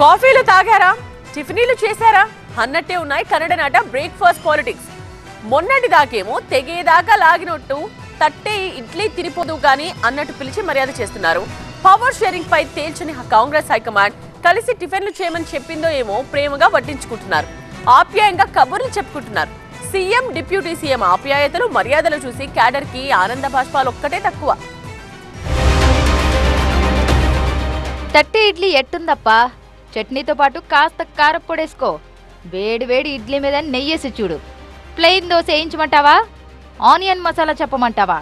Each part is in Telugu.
కాఫీలు తాగారా? టిఫినీలు చేశారా? అన్నట్టే ఉన్నాయి కన్నడ నాట బ్రేక్ఫాస్ట్ పాలిటిక్స్ మొన్నటి దాకేమో తెగేదాకా లాగినట్టు తట్టే ఇడ్లీ తినిపోదు గాని అన్నట్టు పిలిచి మర్యాద చేస్తున్నారు. పవర్ షేరింగ్ పై తేల్చని కాంగ్రెస్ హైకమాండ్ కలిసి టిఫిన్లు చేయమని చెప్పిందో ఏమో ప్రేమగా వడ్డించుకుంటున్నారు. ఆప్యాయంగా కబుర్లు చెప్పుకుంటున్నారు. సీఎం డిప్యూటీ సీఎం ఆప్యాయతలు మర్యాదలు చూసి క్యాడర్కి ఆనంద భాష్పాలు ఒక్కటే తక్కువ. తట్టి ఇడ్లీ ఎట్టుందప్పా? చట్నీతో పాటు కాస్త కారప్పొడేసుకో వేడి వేడి ఇడ్లీ మీద నెయ్యేసి చూడు. ప్లెయిన్ దోశ వేయించమంటావా? ఆనియన్ మసాలా చెప్పమంటావా?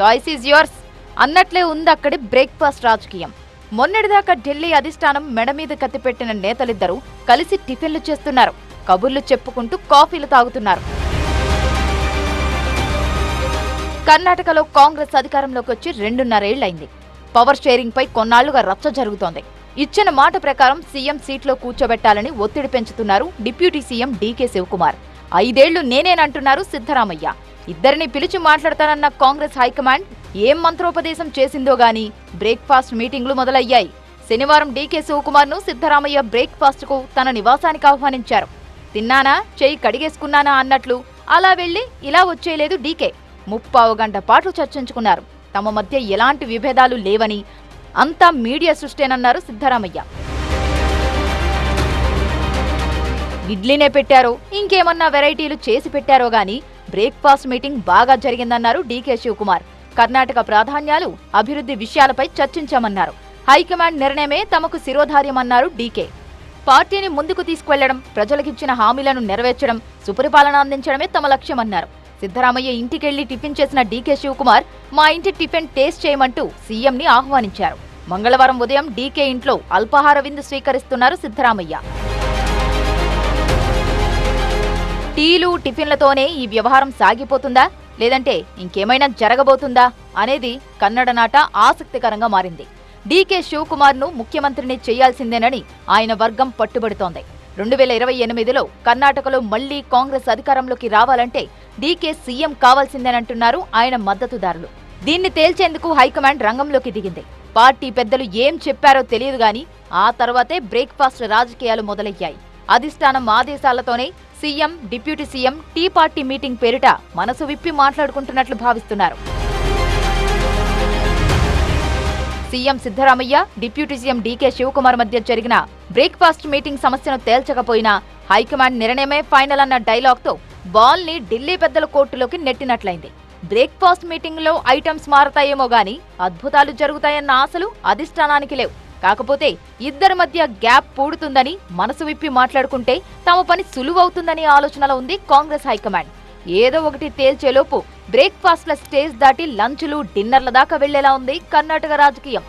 చాయిస్ ఈజ్ యువర్స్ అన్నట్లే ఉంది అక్కడి బ్రేక్ఫాస్ట్ రాజకీయం. మొన్నటిదాకా ఢిల్లీ అధిష్టానం మెడ మీద కత్తిపెట్టిన నేతలిద్దరూ కలిసి టిఫిన్లు చేస్తున్నారు. కబుర్లు చెప్పుకుంటూ కాఫీలు తాగుతున్నారు. కర్ణాటకలో కాంగ్రెస్ అధికారంలోకి వచ్చి రెండున్నరేళ్ళైంది. పవర్ షేరింగ్ పై కొన్నాళ్ళుగా రచ్చ జరుగుతోంది. ఇచ్చిన మాట ప్రకారం సీఎం సీట్లో కూర్చోబెట్టాలని ఒత్తిడి పెంచుతున్నారు డిప్యూటీ సీఎం డీకే శివకుమార్. ఐదేళ్ళు నేనేనంటున్నారు సిద్ధరామయ్య. ఇద్దరిని పిలిచి మాట్లాడతానన్న కాంగ్రెస్ హైకమాండ్ ఏం మంత్రోపదేశం చేసిందో గాని బ్రేక్ఫాస్ట్ మీటింగ్లు మొదలయ్యాయి. శనివారం డీకే శివకుమార్ను సిద్ధరామయ్య బ్రేక్ఫాస్ట్కు తన నివాసానికి ఆహ్వానించారు. తిన్నానా? చేయి కడిగేసుకున్నానా? అన్నట్లు అలా వెళ్ళి ఇలా వచ్చేయలేదు డీకే. ముప్పావు గంట పాటు చర్చించుకున్నారు. తమ మధ్య ఎలాంటి విభేదాలు లేవని అంతా మీడియా సృష్టేనన్నారు సిద్ధరామయ్య. ఇడ్లీనే పెట్టారో. ఇంకేమన్నా వెరైటీలు చేసి పెట్టారో గాని బ్రేక్ఫాస్ట్ మీటింగ్ బాగా జరిగిందన్నారు డీకే శివకుమార్. కర్ణాటక ప్రాధాన్యాలు అభివృద్ధి విషయాలపై చర్చించామన్నారు. హైకమాండ్ నిర్ణయమే తమకు శిరోధార్యమన్నారు డీకే. పార్టీని ముందుకు తీసుకువెళ్ళడం ప్రజలకిచ్చిన హామీలను నెరవేర్చడం సుపరిపాలన అందించడమే తమ లక్ష్యమన్నారు. సిద్ధరామయ్య ఇంటికెళ్ళి టిఫిన్ చేసిన డీకే శివకుమార్ మా ఇంటి టిఫిన్ టేస్ట్ చేయమంటూ సీఎంని ఆహ్వానించారు. మంగళవారం ఉదయం డీకే ఇంట్లో అల్పాహార విందు స్వీకరిస్తున్నారు సిద్ధరామయ్య. టీలు టిఫిన్లతోనే ఈ వ్యవహారం సాగిపోతుందా? లేదంటే ఇంకేమైనా జరగబోతుందా? అనేది కన్నడ నాట ఆసక్తికరంగా మారింది. డీకే శివకుమార్ను ముఖ్యమంత్రిని చేయాల్సిందేనని ఆయన వర్గం పట్టుబడుతోంది. రెండు వేల ఇరవై ఎనిమిదిలో కర్ణాటకలో మళ్ళీ కాంగ్రెస్ అధికారంలోకి రావాలంటే డీకే సీఎం కావాల్సిందేనంటున్నారు ఆయన మద్దతుదారులు. దీన్ని తేల్చేందుకు హైకమాండ్ రంగంలోకి దిగింది. పార్టీ పెద్దలు ఏం చెప్పారో తెలియదు గాని ఆ తర్వాతే బ్రేక్ఫాస్ట్ రాజకీయాలు మొదలయ్యాయి. అధిష్టానం ఆదేశాలతోనే CM deputy CM tea party meeting పేరిట మనసు విప్పి మాట్లాడుకుంటున్నట్లు భావిస్తున్నారు. CM Siddaramaiah deputy CM DK Shivakumar మధ్య జరిగిన బ్రేక్ఫాస్ట్ మీటింగ్ సమస్యను తేల్చకపోయినా హైకమాండ్ నిర్ణయమే ఫైనల్ అన్న డైలాగ్తో బాల్ని ఢిల్లీ పెద్దల కోర్టులోకి నెట్టినట్లయింది. బ్రేక్ఫాస్ట్ మీటింగ్లో ఐటమ్స్ మారతాయేమో గాని అద్భుతాలు జరుగుతాయన్న ఆశలు అధిష్టానానికి లేవు. కాకపోతే ఇద్దరి మధ్య గ్యాప్ పూడుతుందని మనసు విప్పి మాట్లాడుకుంటే తమ పని సులువవుతుందనే ఆలోచనలో ఉంది కాంగ్రెస్ హైకమాండ్. ఏదో ఒకటి తేల్చేలోపు బ్రేక్ఫాస్ట్ల స్టేజ్ దాటి లంచ్లు డిన్నర్ల దాకా వెళ్ళేలా ఉంది కర్ణాటక రాజకీయం.